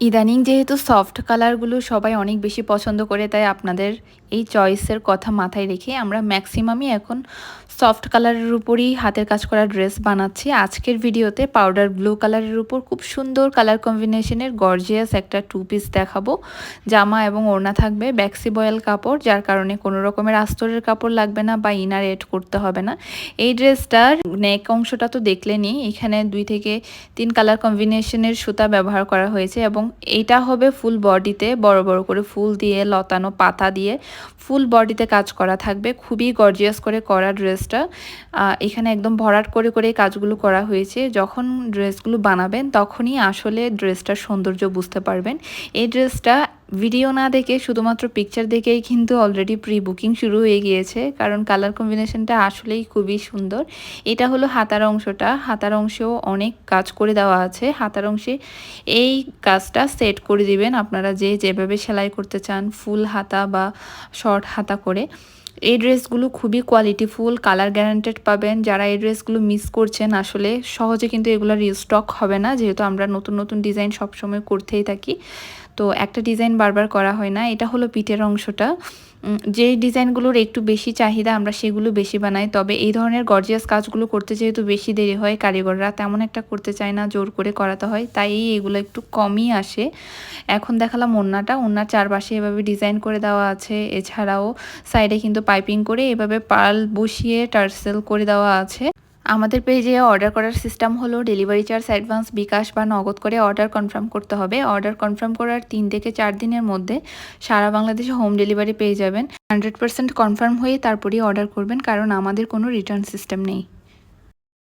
ইদানিং যেহেতু সফট কালারগুলো সবাই অনেক বেশি পছন্দ করে তাই আপনাদের এই চয়েসের কথা মাথায় রেখে আমরা ম্যাক্সিমামই এখন সফট কালারের উপরই হাতের কাজ করা ড্রেস বানাচ্ছি। আজকের ভিডিওতে পাউডার ব্লু কালারের উপর খুব সুন্দর কালার কম্বিনেশনের গর্জিয়াস একটা টু পিস দেখাবো। জামা এবং ওড়না থাকবে ব্যাক্সি বয়েল কাপড়, যার কারণে কোনো রকমের আস্তরের কাপড় লাগবে না বা ইনার এড করতে হবে না। এই ড্রেসটার নেক অংশটা তো দেখলেনি এখানে দুই থেকে তিন কালার কম্বিনেশনের সুতা ব্যবহার করা হয়েছে এবং এটা হবে ফুল বডিতে বড় বড় করে ফুল দিয়ে, লতানো পাতা দিয়ে ফুল বডিতে কাজ করা থাকবে। খুবই গর্জিয়াস করে করা ড্রেসটা এখানে একদম ভরাট করে করে কাজগুলো করা হয়েছে। যখন ড্রেসগুলো বানাবেন, তখনই আসলে ড্রেসটার সৌন্দর্য বুঝতে পারবেন। এই ড্রেসটা ভিডিও না দেখে শুধুমাত্র পিকচার দেখেই কিন্তু অলরেডি প্রি বুকিং শুরু হয়ে গিয়েছে। কারণ কালার কম্বিনেশনটা আসলেই খুবই সুন্দর। এটা হলো হাতার অংশটা। হাতার অংশেও অনেক কাজ করে দেওয়া আছে। হাতার অংশে এই কাজটা সেট করে দিবেন আপনারা যে যেভাবে সেলাই করতে চান ফুল হাতা বা শর্ট হাতা করে। এই ড্রেসগুলো খুবই কোয়ালিটিফুল কালার গ্যারান্টেড পাবেন। যারা এই ড্রেসগুলো মিস করছেন, আসলে সহজে কিন্তু এগুলোর রিস্টক হবে না। যেহেতু আমরা নতুন নতুন ডিজাইন সবসময় করতেই থাকি। তো একটা ডিজাইন বারবার করা হয় না, এটা হলো পিঠের অংশটা। যে ডিজাইনগুলোর একটু বেশি চাহিদা, আমরা সেগুলো বেশি বানাই। তবে এই ধরনের গর্জিয়াস কাজগুলো করতে যেহেতু বেশি দেরি হয়, কারিগররা তেমন একটা করতে চায় না, জোর করে করাতে হয়, তাই এগুলো একটু কমই আসে। এখন দেখালাম ওন্নাটা ওন্নার চারপাশে এভাবে ডিজাইন করে দেওয়া আছে, এছাড়াও সাইডে কিন্তু পাইপিং করে এভাবে পাল বসিয়ে টার্সেল করে দেওয়া আছে। আমাদের পেজে অর্ডার করার সিস্টেম হলো ডেলিভারি চার্জ অ্যাডভান্স বিকাশ বা নগদ করে অর্ডার কনফার্ম করতে হবে। অর্ডার কনফার্ম করার তিন থেকে চার দিনের মধ্যে সারা বাংলাদেশে হোম ডেলিভারি পেয়ে যাবেন। হান্ড্রেড পার্সেন্ট কনফার্ম হয়ে তারপরেই অর্ডার করবেন, কারণ আমাদের কোনো রিটার্ন সিস্টেম নেই।